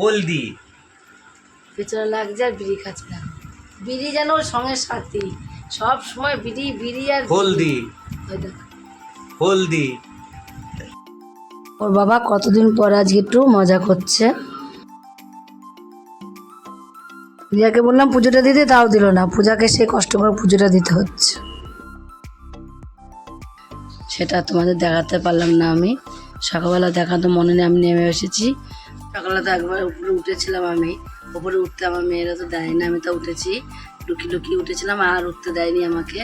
হলদি। পেছনে লাগছে আর বিড়ি খাচ্ছে না। বিড়ি যেন ওর সঙ্গে সাথী। সব সময় বিড়ি বিড়ি আর হলদি। হলদি। ওর বাবা কতদিন পর আজকে একটু মজা করছে? রিয়াকে বললাম পুজোটা দিতে? তাও দিল না। পূজাকে সে কষ্ট করে পুজোটা দিতে হচ্ছে। সেটা তোমাদের দেখাতে পারলাম না আমি। সকালবেলা দেখাতে মনে নেই আমি নেমে এসেছি। সকালবেলা তো একবার উপরে উঠেছিলাম আমি। উপরে উঠতে আমার মেয়েরা তো দেয় না, আমি তো উঠেছি। লুকিয়ে লুকিয়ে উঠেছিলাম আর উঠতে দেয়নি আমাকে।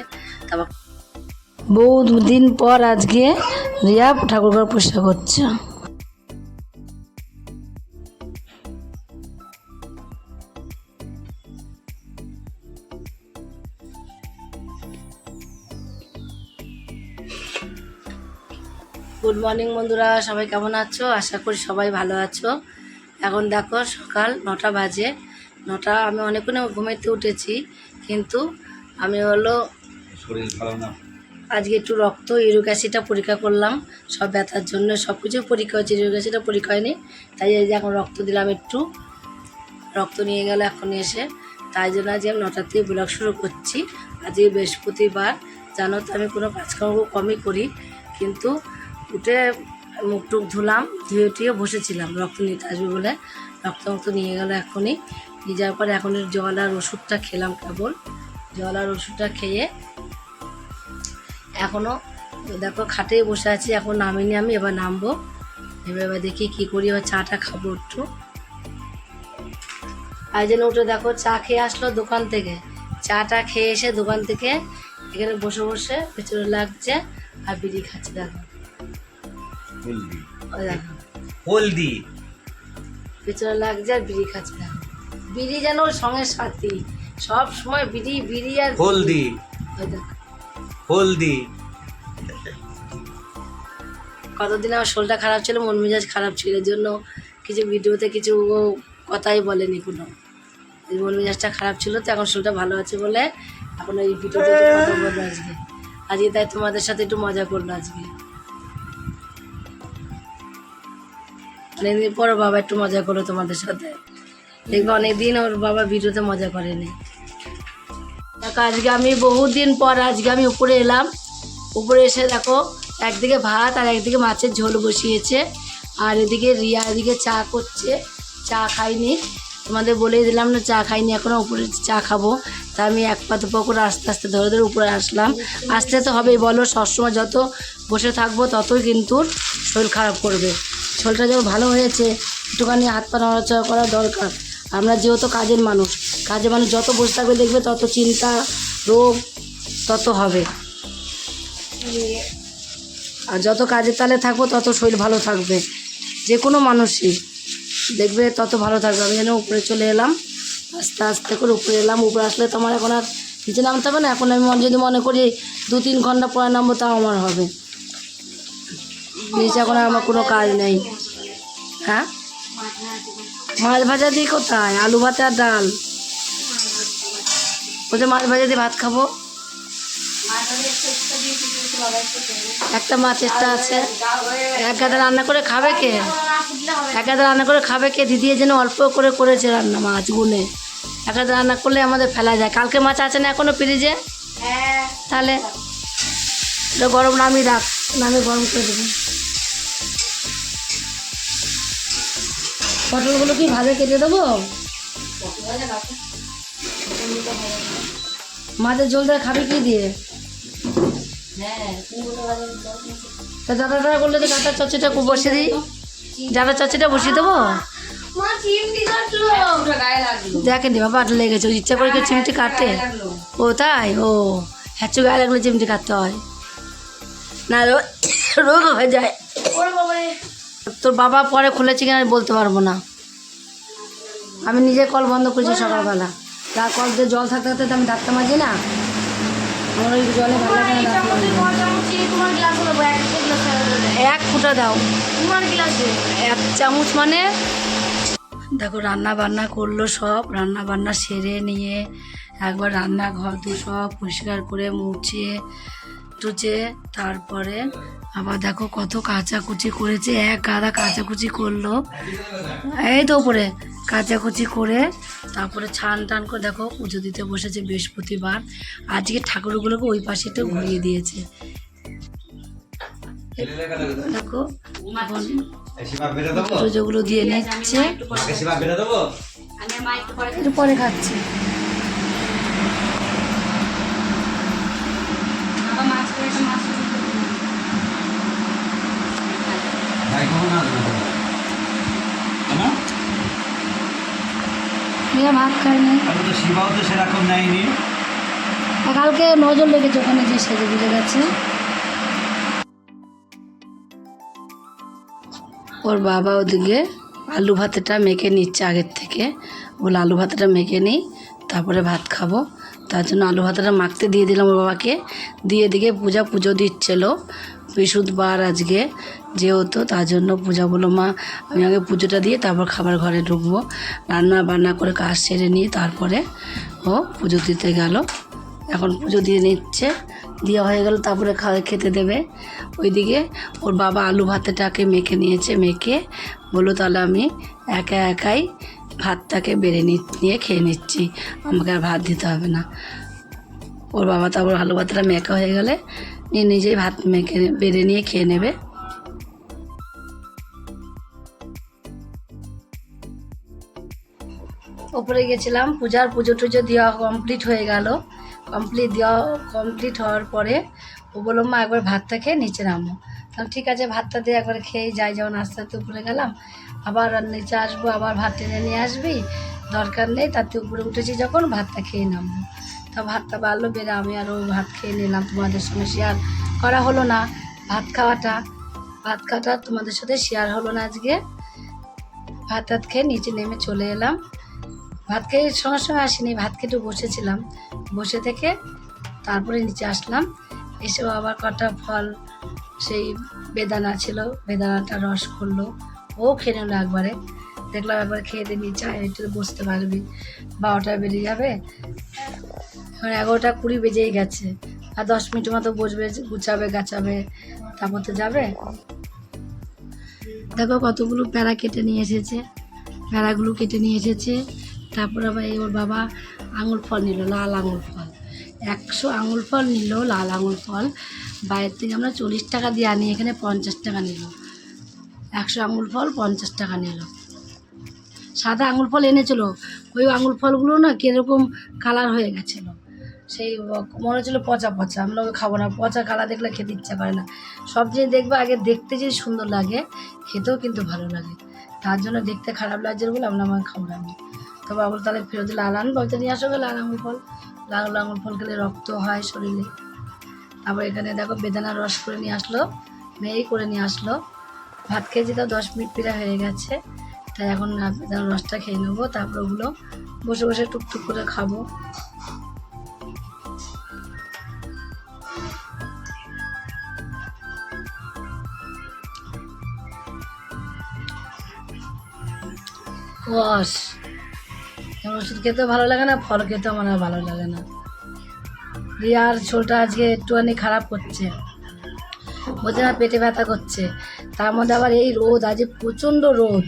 তারপর বহু দিন পর আজকে রিয়া ঠাকুরঘর পরিষ্কার করছে। গুড মর্নিং বন্ধুরা, সবাই কেমন আছো? আশা করি সবাই ভালো আছো। এখন দেখো সকাল নটা বাজে। নটা আমি অনেকক্ষণ ঘুমাইতে উঠেছি কিন্তু আমি হলো শরীর ভালো না। আজকে একটু রক্ত ইউরিক অ্যাসিডটা পরীক্ষা করলাম সব ব্যথার জন্য সব কিছু পরীক্ষা হয়েছে ইউরিক অ্যাসিডটা পরীক্ষা হয়নি তাই এই যে এখন রক্ত দিলাম একটু। রক্ত নিয়ে গেল এখন এসে তাই জন্য আজ আমি নটার থেকে ব্লগ শুরু করছি। আজকে বৃহস্পতিবার জানো তো আমি কোনো কাজকর্ম কমই করি কিন্তু উঠে মুখ টুক ধুলাম, ধুয়ে টুয়ে বসেছিলাম। রক্ত নিতে আসবে বলে রক্ত রক্ত নিয়ে গেল এখনই। নিয়ে যাওয়ার পরে এখন জল আর ওষুধটা খেলাম কেবল। জল আর ওষুধটা খেয়ে এখনও দেখো খাটে বসে আছি, এখন নামিনি আমি, এবার নামবো। এবার এবার দেখি কী করি, এবার চাটা খাব একটু। আই জন্য উঠে দেখো, চা খেয়ে আসলো দোকান থেকে। চাটা খেয়ে এসে দোকান থেকে এখানে বসে বসে পেছনে লাগছে আর বিড়ি খাচ্ছে দেখো। হলদি। হলদি। পেছনে লাগছে আর বিড়ি খাচ্ছে। দেখো বিড়ি যেন ওর সঙ্গে সাথী। সব সময় বিড়ি বিড়ি আর হলদি। হলদি। কতদিন আমার শরীরটা খারাপ ছিল মন মেজাজ খারাপ ছিল এর জন্য কিছু ভিডিওতে কিছু ও কথাই বলেনি কোনো। এই মন মেজাজটা খারাপ ছিল তো এখন শরীরটা ভালো আছে বলে এখন ওই ভিডিওতে কথা বলল আজকে। আজকে তাই তোমাদের সাথে একটু মজা করল আজকে। অনেকদিন পর বাবা একটু মজা করল তোমাদের সাথে। দেখবে অনেকদিন ওর বাবা ভিডিওতে মজা করেনি। দেখো, আজকে আমি বহুদিন পর আজকে আমি উপরে এলাম। উপরে এসে দেখো, একদিকে ভাত আর একদিকে মাছের ঝোল বসিয়েছে। আর এদিকে রিয়া এদিকে চা করছে। চা খাইনি। তোমাদের বলেই দিলাম না, চা খাইনি এখনও উপরে চা খাব। তা আমি এক পা দুপা করে আস্তে আস্তে ধরে ধরে উপরে আসলাম। আসতে তো হবেই, বলো সবসময় যত বসে থাকব ততই কিন্তু শরীর খারাপ করবে। শরীরটা যখন ভালো হয়েছে, একটুখানি হাত পা নড়াচড়া করা দরকার। আমরা যেহেতু কাজের মানুষ কাজের মানুষ যত বসে থাকবে দেখবে তত চিন্তা, রোগ তত হবে। আর যত কাজের তালে থাকব তত শরীর ভালো থাকবে। যে কোনো মানুষই দেখবে তত ভালো থাকবে। আমি যেন উপরে চলে এলাম, আস্তে আস্তে করে উপরে এলাম। উপরে আসলে তো আমার এখন আর নিচে নামতে হবে না। এখন আমি যদি মনে করি দু তিন ঘণ্টা পরে নামবো তাও আমার হবে। নিচে এখন আমার কোনো কাজ নেই। হ্যাঁ? মাছ ভাজা দিয়ে কোথায়? আলু ভাতে আর ডাল? বলছে মাছ ভাজা দিয়ে ভাত খাব। একটা মাছ এক্সট্রা আছে। এক গাদা রান্না করে খাবে কে? এক গাদা রান্না করে খাবে কে? দিদি যেন অল্প করে করেছে রান্না মাছ গুনে এক গাদা রান্না করলে আমাদের ফেলা যায়। কালকে মাছ আছে না এখনও ফ্রিজে? তাহলে এটা গরম নামি রাখ। নামি গরম করে দেবো। পটলগুলো কি ভাজে কেটে দেবো? মাছের ঝোল দিয়ে খাবি কি দিয়ে? তা দাদা দাদা করলে তো চচ্চিটা খুব বসিয়ে দিই। ডাটা চচ্চিটা বসিয়ে দেবো? দেখেনি বাবা লেগেছে। ইচ্ছা করে কেউ চিমটি কাটে? ও তাই? ও হ্যাচু গায়ে লাগলে চিমটি কাটতে হয়। না রোগ হয়ে যায়। তোর বাবা পরে খুলেছে কিনা আমি বলতে পারব না। আমি নিজে কল বন্ধ করেছি সকালবেলা। তার কল দিয়ে জল থাকতে থাকতে তো আমি ডাক্তার মাজি না। আমার ওই জলে ভালো লাগে। এক ফুটা দাও। এক চামচ মানে? দেখো রান্না বান্না করল সব রান্না বান্না সেরে নিয়ে একবার রান্নাঘর দু সব পরিষ্কার করে মুছে টুচে তারপরে আবার দেখো কত কাচাকুচি করেছে এক গাদা কাচাকুচি করল। এই তো উপরে কাচাকুচি করে তারপরে ছান টান করে দেখো পুজো দিতে বসেছে বৃহস্পতিবার। আজকে ঠাকুরগুলোকে ওই পাশে একটু ঘুরিয়ে দিয়েছে। দেখো পুজোগুলো দিয়ে নিচ্ছে। পরে খাচ্ছি ভাই কখন আসবে হ্যাঁ মেয়ে ভাত খায়নি এখন তো শিবাও তো সেরকম নেয়নি কালকে নজর লেগেছে ওখানে যে সেজে বুঝে গেছে। ওর বাবা ওদিকে আলু ভাতেটা মেখে নিচ্ছে আগের থেকে। বলে আলু ভাতটা মেখে নিই তারপরে ভাত খাব। তার জন্য আলু ভাতটা মাখতে দিয়ে দিলাম ওর বাবাকে। দিয়ে দিকে পূজা পুজো দিচ্ছিল। বৃহস্পতিবার আজকে। যেহেতু তার জন্য পূজা বলল মা, আমি আগে পুজোটা দিয়ে তারপর খাবার ঘরে ঢুকবো। রান্না বান্না করে কাজ সেরে নিয়ে তারপরে ও পুজো দিতে গেল। এখন পুজো দিয়ে নিচ্ছে। দেওয়া হয়ে গেল, তারপরে খাওয়া খেতে দেবে। ওইদিকে ওর বাবা আলু ভাতেটাকে মেখে নিয়েছে, মেখে বলল, তাহলে আমি একা একাই ভাতটাকে বেড়ে নিয়ে খেয়ে নিচ্ছি। আমাকে আর ভাত দিতে হবে না। ওর বাবা তারপর আলু ভাতটা মেখা হয়ে গেলে, নিয়ে নিজেই ভাত মেখে বেড়ে নিয়ে খেয়ে নেবে। ওপরে গেছিলাম, পূজার পুজো টুজো দেওয়া কমপ্লিট হয়ে গেল। কমপ্লিট দেওয়া কমপ্লিট হওয়ার পরে ও বলল, মা, একবার ভাতটা খেয়ে নিচে নামো। তাহলে ঠিক আছে, ভাতটা দিয়ে একবার খেয়ে যাই যখন আস্তে আস্তে উপরে গেলাম। আবার নিচে আসব, আবার ভাত টেনে নিয়ে আসবি, দরকার নেই, তাতে উপরে উঠেছি যখন, ভাতটা খেয়ে নামবো। তা ভাতটা বাড়লো, বেড়ে আমি আরও ভাত খেয়ে নিলাম, তোমাদের সঙ্গে শেয়ার করা হলো না। ভাত খাওয়াটা ভাত খাওয়াটা তোমাদের সাথে শেয়ার হলো না আজকে। ভাত খেয়ে নিচে নেমে চলে এলাম। ভাত খেয়ে সঙ্গে সঙ্গে আসিনি, ভাত খেতে বসেছিলাম। বসে থেকে তারপরে নিচে আসলাম। এসেও আবার কটা ফল, সেই বেদানা ছিল, বেদানাটা রস করল। ও খেয়ে নিল একবারে। দেখলাম একবার খেয়ে দিয়ে নিচে একটু বসতে পারবি। বারোটা বেরিয়ে যাবে। এখন এগারোটা কুড়ি বেজেই গেছে। আর দশ মিনিট মতো বসবে, গুছাবে, গাছাবে, তারপর তো যাবে। দেখো কতগুলো প্যারা কেটে নিয়ে এসেছে। প্যারাগুলো কেটে নিয়ে এসেছে। তারপর আবার ওর বাবা আঙুর ফল নিল, লাল আঙুর ফল। একশো আঙুল ফল নিল, লাল আঙুর ফল। বাইরের থেকে আমরা চল্লিশ টাকা দিয়ে আনি, এখানে পঞ্চাশ টাকা নিল। একশো আঙুর ফল, পঞ্চাশ টাকা নিল। সাদা আঙুর ফল এনেছিল। ওই আঙুর ফলগুলো না কীরকম কালার হয়ে গেছিল। সেই মনে হচ্ছিল পচা পচা। আমরা ওই খাব না। পচা কালার দেখলে খেতে ইচ্ছা করে না। সব জিনিস দেখব আগে, দেখতে যদি সুন্দর লাগে, খেতেও কিন্তু ভালো লাগে। তার জন্য দেখতে খারাপ লাগছে বলে আমরা আমার খাব না। তো বাবুল তাহলে ফেরত লাল আন বলতে, নিয়ে আসো গো লাল আঙুর ফল। লাল আঙুর ফল খেলে রক্ত হয় শরীরে। তারপর এখানে দেখো বেদানা রস করে নিয়ে আসলো মেয়েই করে নিয়ে আসলো। ভাত খেয়েছি তো দশ মিনিট পিড়া হয়ে গেছে, তাই এখন বেদানা রসটা খেয়ে নেব। তারপর ওগুলো বসে বসে টুকটুক করে খাব। যেমন ওষুধ খেতেও ভালো লাগে না, ফল খেতেও আমার ভালো লাগে না। রিয়ার ঝোলটা আজকে একটুখানি খারাপ করছে। বলছে না, পেটে ব্যথা করছে। তার মধ্যে আবার এই রোদ আজ প্রচণ্ড রোদ।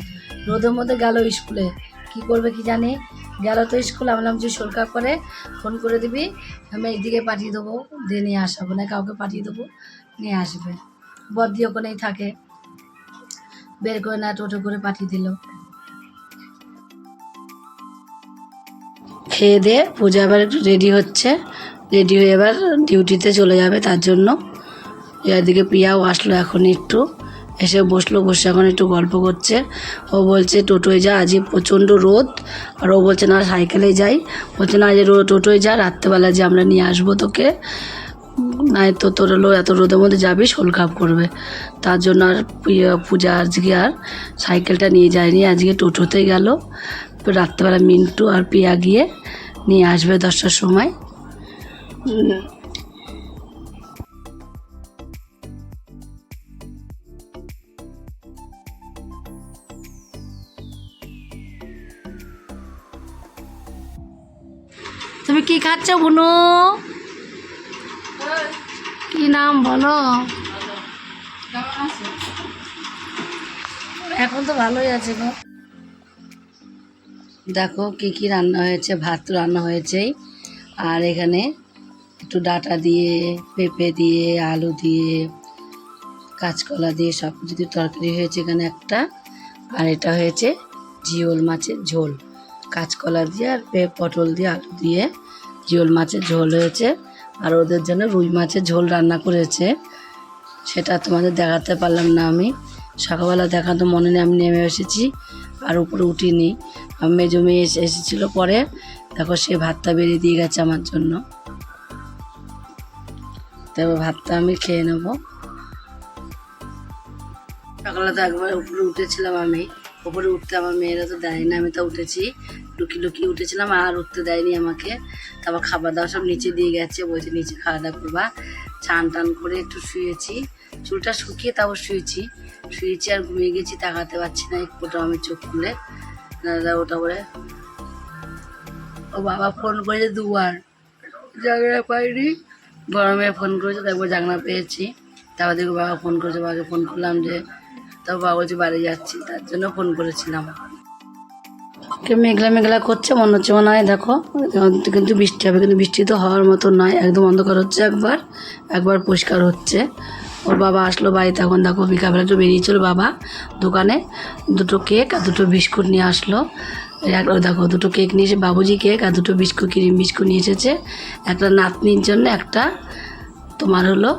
রোদের মধ্যে গেল স্কুলে। কি করবে কি জানি? গেল তো স্কুলে, আমি যে সরকার করে ফোন করে দিবি, আমি এইদিকে পাঠিয়ে দেবো, দিয়ে নিয়ে আসাবো, না কাউকে পাঠিয়ে দেবো, নিয়ে আসবে। বদ বদ্দি ওখানেই থাকে। বের করে না, টোটো করে পাঠিয়ে দিল। খেয়ে দিয়ে পূজা একটু রেডি হচ্ছে। রেডি হয়ে এবার ডিউটিতে চলে যাবে তার জন্য। এদিকে প্রিয়াও আসলো এখন একটু। এসে বসল, বসে এখন একটু গল্প করছে। ও বলছে, টোটোয় যা, আজকে প্রচণ্ড রোদ। আর ও বলছে, না, সাইকেলে যাই। বলছে, না আজ টোটোয় যা, রাত্রেবেলা যে আমরা নিয়ে আসব তোকে। নাই তো তোর হলো এত রোদের মধ্যে যাবি, শোল খাপ করবে। তার জন্য আর পূজা আজকে আর সাইকেলটা নিয়ে যায়নি, আজকে টোটোতে গেল। রাত্রেবেলা মিন্টু আর পিয়া গিয়ে নিয়ে আসবে দশটার সময়। তুমি কি খাচ্ছ বুনু? কি কি নাম বলো? এখন তো ভালোই আছে গো। দেখো কি কি রান্না হয়েছে, ভাত রান্না হয়েছেই। আর এখানে একটু ডাটা দিয়ে, পেঁপে দিয়ে, আলু দিয়ে, কাঁচকলা দিয়ে সব কিছু তরকারি হয়েছে এখানে একটা। আর এটা হয়েছে জিওল মাছের ঝোল। কাঁচকলা দিয়ে আর পটল দিয়ে, আলু দিয়ে জিওল মাছের ঝোল হয়েছে। আর ওদের জন্য রুই মাছের ঝোল রান্না করেছে। সেটা তোমাদের দেখাতে পারলাম না আমি। সকালবেলা দেখাতে মনে নেই, আমি নেমে এসেছি। আর উপরে উঠিনি। মেজো মেয়ে এসে এসেছিল পরে। দেখো সে ভাতটা বেরিয়ে দিয়ে গেছে আমার জন্য। তারপর ভাতটা আমি খেয়ে নেব। সকালে তো একবার উপরে উঠেছিলাম আমি। উপরে উঠতে আমার মেয়েরা তো দেয়নি, আমি তো উঠেছি। লুকিয়ে লুকিয়ে উঠেছিলাম, আর উঠতে দেয়নি আমাকে। তারপর খাবার দাবার সব নিচে দিয়ে গেছে, বলছে নিচে খাওয়া দাওয়া করবা। চান টান করে একটু শুয়েছি। চুলটা শুকিয়ে তারপর শুয়েছি। শুয়েছি আর ঘুমিয়ে গেছি, তাকাতে পারছি না, একটু আমি চোখ খুলে। দাদা ওটা করে ও বাবা ফোন করেছে দুবার। জাগনা পাইনি মেয়ে ফোন করেছে, তারপর জাগনা পেয়েছি। তারপর দেখো বাবা ফোন করেছে, বাবাকে ফোন করলাম যে, তারপর বাবা বলছে বাড়ি যাচ্ছি। তার জন্য ফোন করেছিলাম। মেঘলা মেঘলা করছে, মনে হচ্ছে মনে হয় দেখো। কিন্তু বৃষ্টি হবে, কিন্তু বৃষ্টি তো হওয়ার মতো নয়, একদম অন্ধকার হচ্ছে একবার একবার পরিষ্কার হচ্ছে। ওর বাবা আসলো বাড়িতে, এখন দেখো বিকালবেলা একটু বেরিয়েছিল বাবা দোকানে। দুটো কেক আর দুটো বিস্কুট নিয়ে আসলো। দেখো, দুটো কেক নিয়ে এসে বাবুজি কেক আর দুটো বিস্কুট ক্রিম বিস্কুট নিয়ে এসেছে। একটা নাতনির জন্য, একটা তোমার হলো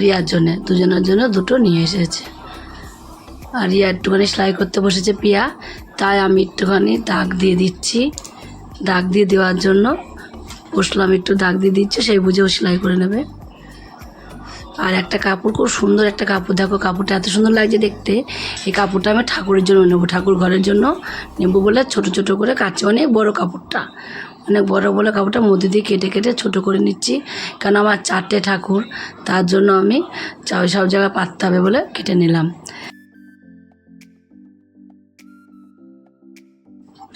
রিয়ার জন্য। দুজনের জন্য দুটো নিয়ে এসেছে। আর রিয়া একটুখানি সেলাই করতে বসেছে পিয়া। তাই আমি একটুখানি দাগ দিয়ে দিচ্ছি। দাগ দিয়ে দেওয়ার জন্য বসলাম, একটু দাগ দিয়ে দিচ্ছে, সেই বুঝেও সেলাই করে নেবে। আর একটা কাপড়, খুব সুন্দর একটা কাপড়। দেখো, কাপড়টা এত সুন্দর লাগছে দেখতে। এই কাপড়টা আমি ঠাকুরের জন্য নেব, ঠাকুর ঘরের জন্য। নেব বলে ছোট ছোট করে কাটছি। অনেক বড় কাপড়টা। অনেক বড় বলে কাপড়টা মধ্যে দিয়ে কেটে কেটে ছোট করে নিচ্ছি। কারণ আমার চারটে ঠাকুর, তার জন্য আমি সব জায়গায় পাততে হবে বলে কেটে নিলাম।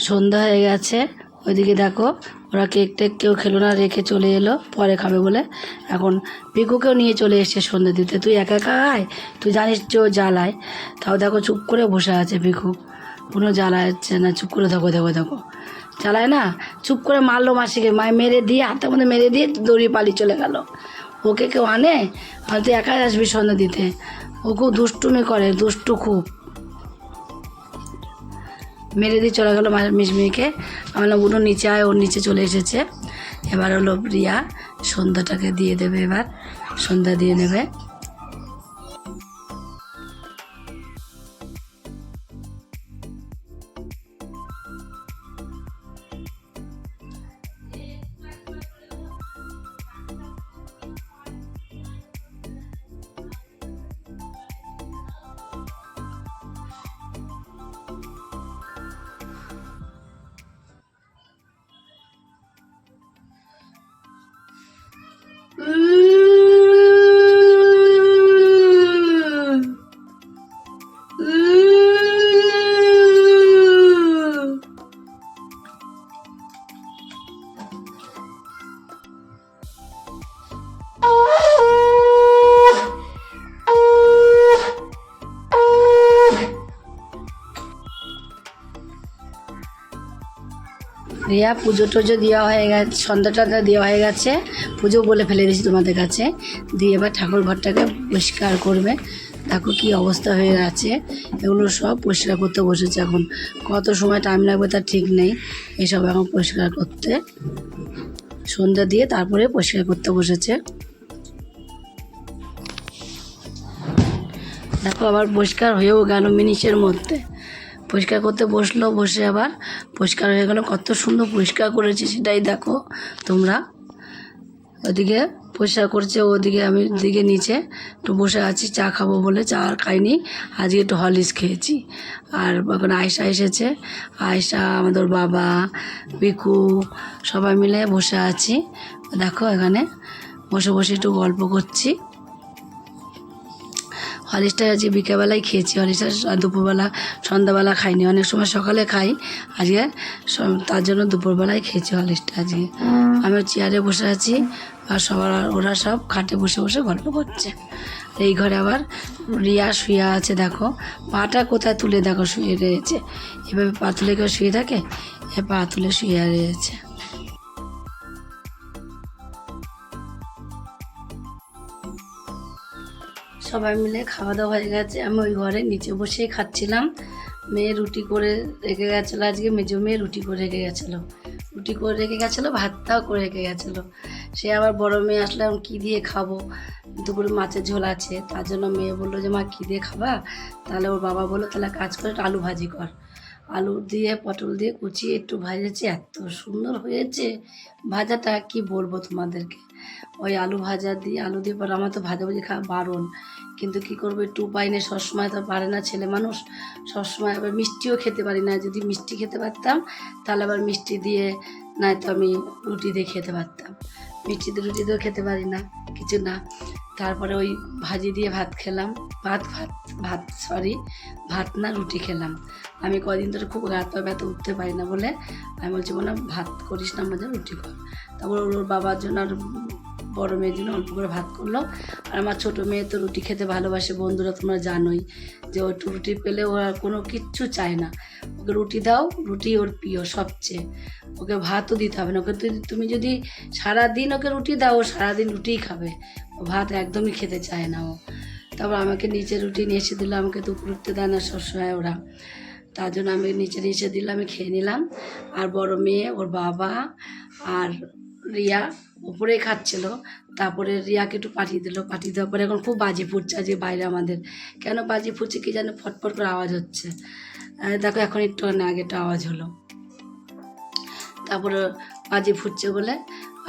সন্ধ্যা হয়ে গেছে। ওইদিকে দেখো, ওরা কেক টেক কেউ খেলো না, রেখে চলে এলো, পরে খাবে বলে। এখন পিকুকেও নিয়ে চলে এসছে সন্ধ্যে দিতে। তুই একা একা আয়, তুই জানিস যে ও জ্বালায়। তাও দেখো চুপ করে বসে আছে পিকু। কোনো জ্বালাচ্ছে না, চুপ করে দেখো দেখো দেখো জ্বালায় না, চুপ করে মারলো মাসিকে, মায় মেরে দিয়ে, হাতের মধ্যে মেরে দিয়ে দড়ি পালি চলে গেল। ওকে কেউ আনে? তুই একাই আসবি সন্ধ্যে দিতে। ও খুব দুষ্টুমি করে, দুষ্টু খুব। মেরে দিয়ে চলে গেলো মিসমিকে আমি উঠো নিচে আয়, ওর নিচে চলে এসেছে। এবার হলো রিয়া সন্ধ্যাটাকে দিয়ে দেবে এবার। সন্ধ্যা দিয়ে নেবে। রিয়া পুজো টুজো দেওয়া হয়ে গেছে, সন্ধ্যা টন্ধা দেওয়া হয়ে গেছে। পুজো বলে ফেলে দিয়েছি তোমাদের কাছে। দিয়ে এবার ঠাকুর ঘরটাকে পরিষ্কার করবে। দেখো কি অবস্থা হয়ে আছে এগুলো সব পরিষ্কার করতে বসেছে এখন। কত সময় টাইম লাগবে তার ঠিক নেই। এসব এখন পরিষ্কার করতে। সন্ধ্যা দিয়ে তারপরে পরিষ্কার করতে বসেছে। দেখো আবার পরিষ্কার হয়েও গেল মিনিটের মধ্যে। পরিষ্কার করতে বসল, বসে আবার পরিষ্কার হয়ে গেল। কত সুন্দর পরিষ্কার করেছে সেটাই দেখো তোমরা। ওদিকে পরিষ্কার করছে, ওদিকে আমি দিকে নিচে একটু বসে আছি, চা খাব বলে, চা আর খাইনি। আজকে একটু হলিস খেয়েছি। আর এখন আয়সা এসেছে। আয়সা আমাদের বাবা পিকু সবাই মিলে বসে আছি। দেখো এখানে বসে বসে একটু গল্প করছি। হলিসটা আজকে বিকেলবেলায় খেয়েছি। হলিস্টার দুপুরবেলা সন্ধ্যাবেলা খাইনি। অনেক সময় সকালে খাই আজকে তার জন্য দুপুরবেলায় খেয়েছি হলিস্টার আজকে। আমি চেয়ারে বসে আছি আর সবার ওরা সব খাটে বসে বসে গল্প করছে। এই ঘরে আবার রিয়া শুয়ে আছে দেখো। পাটা কোথায় তুলে দেখো শুয়ে রয়েছে? এভাবে পা তুলে কেউ শুয়ে থাকে? এ পা তুলে শুয়ে রয়েছে। সবাই মিলে খাওয়া দাওয়া হয়ে গেছে। আমি ওই ঘরে নিচে বসেই খাচ্ছিলাম। মেয়ে রুটি করে রেখে গেছিল আজকে, মেজো মেয়ে রুটি করে রেখে গেছিল। রুটি করে রেখে গেছিল, ভাতটাও করে রেখে গেছিল। সে আবার বড় মেয়ে আসলে আমি কী দিয়ে খাব? দুপুরে মাছের ঝোল আছে, তার জন্য মেয়ে বলল যে, মা, কী দিয়ে খাবা? তাহলে ওর বাবা বলল, তাহলে কাজ করে আলু ভাজি কর। আলু দিয়ে, পটল দিয়ে কুচিয়ে একটু ভাজেছি, এত সুন্দর হয়েছে। ভাজাটা কি বলব তোমাদেরকে? ওই আলু ভাজা দিয়ে, আলু দিয়ে, পর আমার তো ভাজা ভাজি খাওয়া বারণ। কিন্তু কি করব, একটু উপায় নেই। সবসময় তো পারে না ছেলে মানুষ। সবসময় আবার মিষ্টিও খেতে পারি না। যদি মিষ্টি খেতে পারতাম, তাহলে আবার মিষ্টি দিয়ে নয়তো আমি রুটি দিয়ে খেতে পারতাম। মিষ্টি দিয়ে রুটি দিয়েও খেতে পারি না, কিছু না। তারপরে ওই ভাজি দিয়ে ভাত খেলাম। ভাত ভাত ভাত সরি ভাত না রুটি খেলাম। আমি কদিন ধরে খুব রাত পা ব্যথা উঠতে পারি না বলে আমি বলছি বললাম ভাত করিস না, আমাদের রুটি কর। তারপর ওর বাবার জন্য আর বড় মেয়ের জন্য অল্প করে ভাত করল। আর আমার ছোটো মেয়ে তো রুটি খেতে ভালোবাসে, বন্ধুরা তোমরা জানোই যে ও রুটি পেলে ও আর কোনো কিচ্ছু চায় না। ওকে রুটি দাও, রুটি ওর প্রিয় সবচেয়ে। ওকে ভাতও দিতে হবে না, ওকে তুমি যদি সারাদিন ওকে রুটি দাও, ও সারাদিন রুটিই খাবে। ও ভাত একদমই খেতে চায় না ও। তারপর আমাকে নিচে রুটি নিয়ে এসে দিল, আমাকে দুপুর উঠতে দেয় না সবসময় ওরা। তার জন্য আমি নিচে এসে দিলাম আমি খেয়ে নিলাম। আর বড় মেয়ে, ওর বাবা আর রিয়া উপরে খাচ্ছিল। তারপরে রিয়াকে একটু পাঠিয়ে দিল, পাঠিয়ে দেওয়ার পরে এখন খুব বাজি ফুটছে আজকে বাইরে আমাদের। কেন বাজি ফুটছে কি যেন ফটফট করে আওয়াজ হচ্ছে। দেখো এখন একটু আগে একটা আওয়াজ হলো। তারপরে বাজি ফুটছে বলে,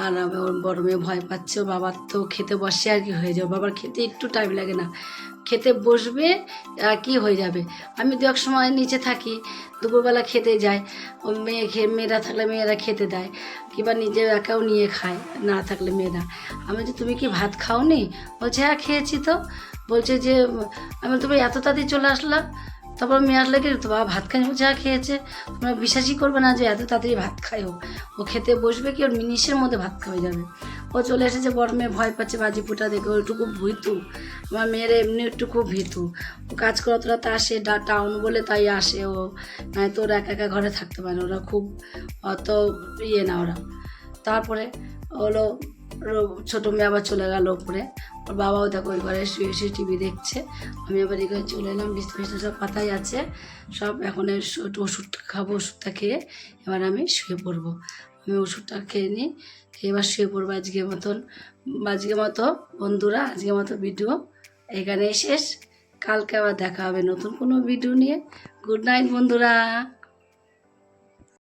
আর ওর বড় মেয়ে ভয় পাচ্ছে বাবার তো খেতে বসে আর কি হয়ে যাবে। বাবার খেতে একটু টাইম লাগে না। খেতে বসবে, আর কি হয়ে যাবে? আমি দু এক সময় নিচে থাকি, দুপুরবেলা খেতে যাই। ও মেয়ে, মেয়েরা থাকলে মেয়েরা খেতে দেয়। কিংবা নিজে একাও নিয়ে খায়, না থাকলে মেয়েরা আমি যে তুমি কি ভাত খাওনি? বলছে হ্যাঁ খেয়েছি তো। বলছে যে, আমি তুমি এত তাড়াতাড়ি চলে আসলাম। তারপর মেয়ে কি, তো বাবা ভাত খাই হ্যাঁ খেয়েছে। তোমরা বিশ্বাসই করবে না যে এত তাড়াতাড়ি ভাত খাই ও ও খেতে বসবে কি, ওর মিনিশের মধ্যে ভাত খাওয়া যাবে। ও চলে এসেছে, বড় মেয়ে ভয় পাচ্ছে বাজি ফুটা দেখে খুব ভীতু। আমার মেয়ের এমনি একটু খুব ভীতু। ও কাজ করে অতটা তা আসে টাউন বলে তাই আসে ও। নয় তো ওরা একা একা ঘরে থাকতে পারে ওরা খুব অত ইয়ে না ওরা। তারপরে হলো ছোটো মেয়ে আবার চলে গেল উপরে। ওর বাবাও দেখো ওই ঘরে শুয়ে শুয়ে টিভি দেখছে। আমি আবার এখানে চলে এলাম, বিছনা সব পাতাই আছে। সব এখন এই ওষুধ- ওষুধটা খাব, ওষুধটা খেয়ে এবার আমি শুয়ে পড়ব। আমি ওষুধটা খেয়ে নিই, খেয়ে এবার শুয়ে পড়ব আজকের মতন। আজকের মতো বন্ধুরা আজকের মতো ভিডিও এখানেই শেষ। কালকে আবার দেখা হবে নতুন কোনো ভিডিও নিয়ে। গুড নাইট বন্ধুরা।